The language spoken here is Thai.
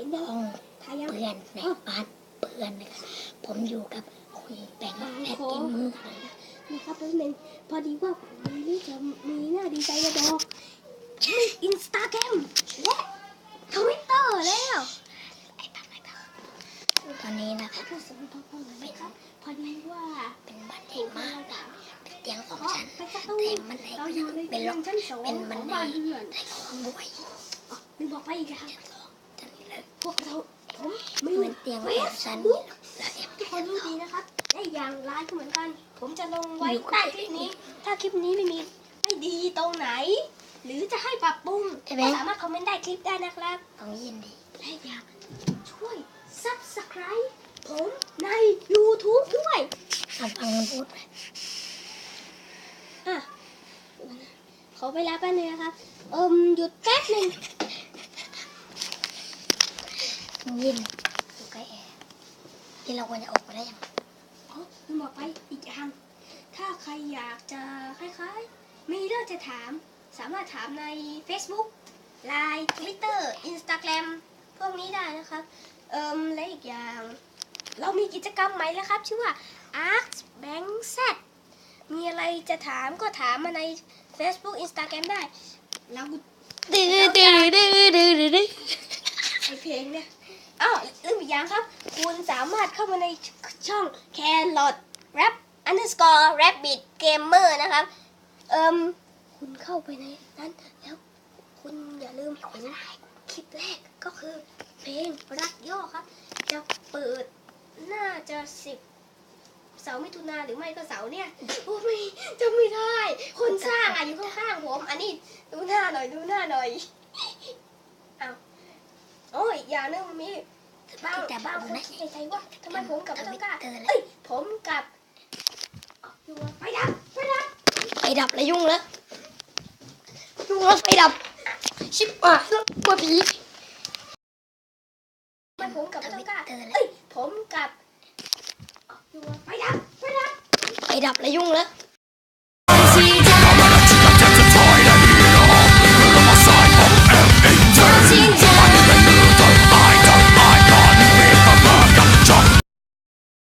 กันในบ้านเพื่อนนะครับผมอยู่กับคุณแบงค์และกิมมือนะนะครับแป๊บนึงพอดีว่าผมมีเรื่องจะมีหน้าดีใจมาบอกมีอินสตาแกรมและทวิตเตอร์แล้วไอ้ปังไอ้ปังตอนนี้นะครับผู้สมทบคนนะครับพอดีว่าเป็นบ้านใหญ่มากนะเป็นเตียงสองอ๋อชั้นไปสักตู้แต่มันไหนเราก็อยัยู่งในเป็นเตีล็ยอกงชั้นสองเป็นขบัอนงไดบ้านเพื่อนได้ของด้วยอ๋อลืมบอกไปอีกครับ พวกเราผมมีเป็นเตียงสองชั้นนี่แล้วแอบทุกคนรู้ดีนะครับและอย่างไลน์ก็เหมือนกัน ผมจะลงไว้ใต้คลิปนี้ ถ้าคลิปนี้ไม่มีไม่ดีตรงไหน หรือจะให้ปรับปรุงก็สามารถคอมเมนต์ได้คลิปได้นะครับของยินดีและอยากช่วย subscribe ผมใน YouTube ด้วยเอาฟังมันพูดไปอะขอเวลาแป๊บนึงนะครับเอิมหยุดแป๊บหนึ่ง ยินอยู่ใกล้แอร์ที่เราควรจะออกมาได้ยังอ๋อลืมบอกไปอีกอย่างถ้าใครอยากจะคล้ายๆ มีเรื่องจะถาม สามารถถามใน Facebook Line Twitter Instagram พวกนี้ได้นะครับ เอิมและอีกอย่าง เรามีกิจกรรมใหม่แล้วครับ ชื่อว่า Arc Bank Z มีอะไรจะถามก็ถามมาใน Facebook Instagram ได้ เราดื้อ องเนี่ยอ้าวลืมอีกอย่างครับ คุณสามารถเข้ามาในช่อง Carrot Rap Underscore Rabbit Gamer นะครับ เอิมคุณเข้าไปในนั้นแล้วคุณอย่าลืมเห็นคลิปแรกก็คือเพลงรักย่อครับ จะเปิดน่าจะสิบเสาร์มิถุนาหรือไม่ก็เสาร์เนี่ยโอ้ไม่จำไม่ได้ คนสร้างอะอยู่ข้างๆผม อันนี้ดูหน้าหน่อยดูหน้าหน่อย อ้ยอย่างหนึงมีบางแต่บาบ้างคนนะคิดในใจว่าทำไมผมกับทเจ้าวิตกล้าเตอร์แล้วเอ้ยผมกับอยู่ไปดับไปดับไฟดับแล้วยุ่งแล้วยุ่งแล้วไฟดับ ชิบหายแล้วกลัวผีทำไมผมกับเจ้ากล้าทวิตเตอร์แล้วเอ้ยผมกับอยู่ไปดับไปดับไฟดับแล้วยุ่งแล้ว